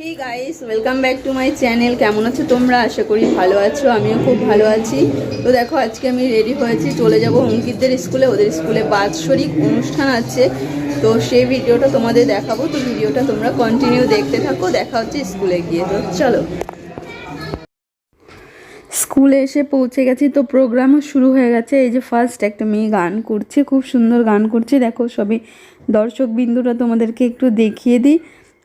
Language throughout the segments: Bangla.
Hey guys welcome back to my channel কেমন আছো তোমরা? আশা করি ভালো আছো, আমিও খুব ভালো আছি। তো দেখো, আজকে আমি রেডি হয়েছি, চলে যাব অঙ্কিতদের স্কুলে। ওদের স্কুলে বাৎসরিক অনুষ্ঠান আছে। তো সেই ভিডিওটা তোমাদের দেখাবো। তো ভিডিওটা তোমরা কন্টিনিউ দেখতে থাকো। দেখা হচ্ছে স্কুলে গিয়ে। তো চলো। স্কুলে এসে পৌঁছে গেছি। তো প্রোগ্রামও শুরু হয়ে গেছে। এই যে ফার্স্ট একটা মেয়ে গান করছে, খুব সুন্দর গান করছে। দেখো সবই দর্শক বিন্দুটা তোমাদেরকে একটু দেখিয়ে দিই।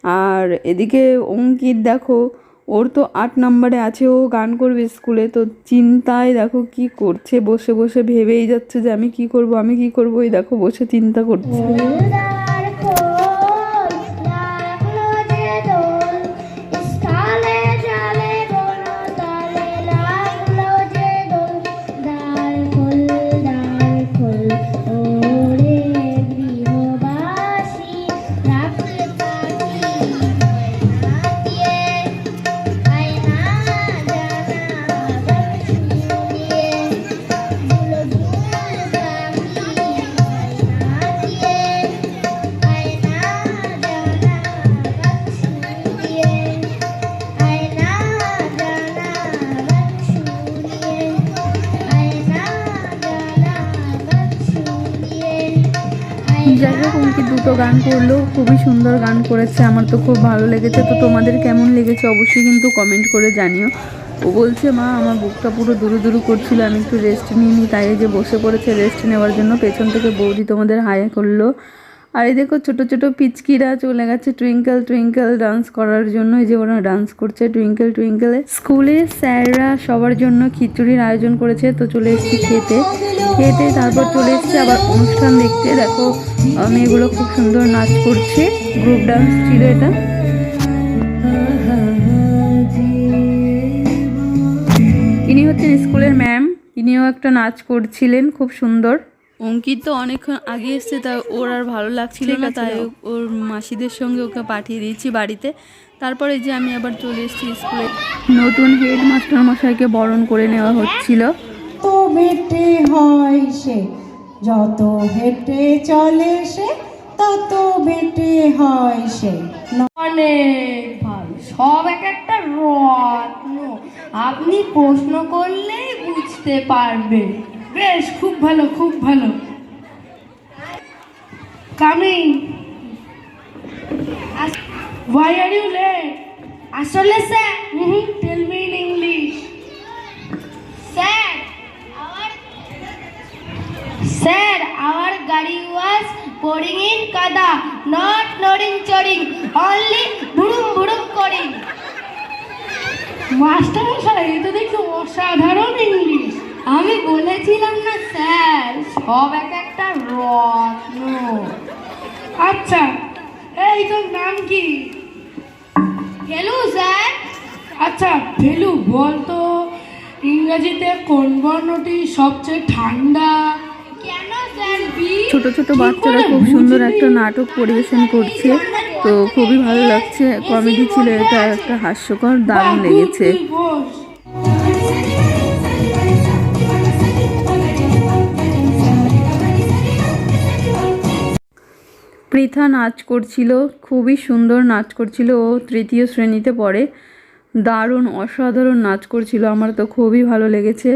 আর এদিকে অঙ্কিত দেখো, ওর তো আট নম্বরে আছে, ও গান করবে স্কুলে, তো চিন্তায় দেখো কি করছে, বসে বসে ভেবেই যাচ্ছে যে আমি কি করব, আমি কি করব এই দেখো বসে চিন্তা করছে। যাই হোক অঙ্কিত দুটো গান করল? খুবই সুন্দর গান করেছে। আমার তো খুব ভালো লেগেছে। তো তোমাদের কেমন লেগেছে অবশ্যই কিন্তু কমেন্ট করে জানিও। ও বলছে, মা, আমার বুকটা পুরো দুরু দুরু করছিল। আমি একটু রেস্ট নিই তাই যে বসে পড়েছে রেস্ট নেওয়ার জন্য পেছন থেকে বৌদি তোমাদের হায়া করল। আর এই দেখো ছোটো ছোটো পিচকিরা চলে গেছে টুইঙ্কেল টুইঙ্কেল ডান্স করার জন্য। এই যে ওরা ডান্স করছে টুইঙ্কেল, টুইঙ্কেলে। স্কুলে স্যাররা সবার জন্য খিচুড়ির আয়োজন করেছে, তো চলে এসেছি খেতে। খেতে তারপর চলে এসেছি আবার অনুষ্ঠান দেখতে। দেখো মেয়েগুলো খুব সুন্দর নাচ করছে। গ্রুপ ডান্স ছিল এটা। ইনি হচ্ছেন স্কুলের ম্যাম ইনিও একটা নাচ করছিলেন, খুব সুন্দর। অঙ্কিত তো অনেকক্ষণ আগে এসছে তাই ওর আর ভালো লাগছিল না তাই ওর মাসিদের সঙ্গে ওকে পাঠিয়ে দিয়েছি বাড়িতে। তারপরে যে আমি আবার চলে এসেছি স্কুলে। নতুন হেড মাস্টার মশাইকে বরণ করে নেওয়া হচ্ছিল। তো বেটে হয় সে যত হেঁটে চলে সে তত বেটে হয় সে। অনেক ভালো সব এক একটা রত্ন। আপনি প্রশ্ন করলেই বুঝতে পারবেন বেশ খুব ভালো খুব ভালো। কামিং ওয়াই আর ইউ লে আসলে sir hmm tell in English sir sir our গাড়ি ওয়াজ পড়িং কাদা নট নড়িং চড়িং অনলি ভুড়ুম ভুড়ুম করিং। মাস্টার মশাই এ অসাধারণ ইংলিশ আমি বলেছিলাম না স্যার সব এক একটা রত্ন। আচ্ছা এই তোর নাম কি? sir. আচ্ছা ফেলু বল তো ইংরেজিতে কোন বর্ণটি সবচেয়ে ঠান্ডা? স্যার ছোট ছোট বাচ্চারা খুব সুন্দর একটা নাটক পরিবেশন করছে। তো খুবই ভালো লাগছে। কমেডি ছিল এটা একটা হাস্যকর দারুণ লেগেছে। পৃথা নাচ করছিল, খুবই সুন্দর নাচ করছিল ও তৃতীয় শ্রেণীতে পড়ে। দারুণ অসাধারণ নাচ করছিল, আমার তো খুবই ভালো লেগেছে।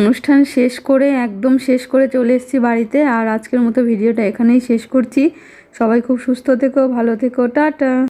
অনুষ্ঠান শেষ করে, একদম শেষ করে চলে এসেছি বাড়িতে আর আজকের মতো ভিডিওটা এখানেই শেষ করছি। সবাই খুব সুস্থ থেকো, ভালো থেকো, টাটা।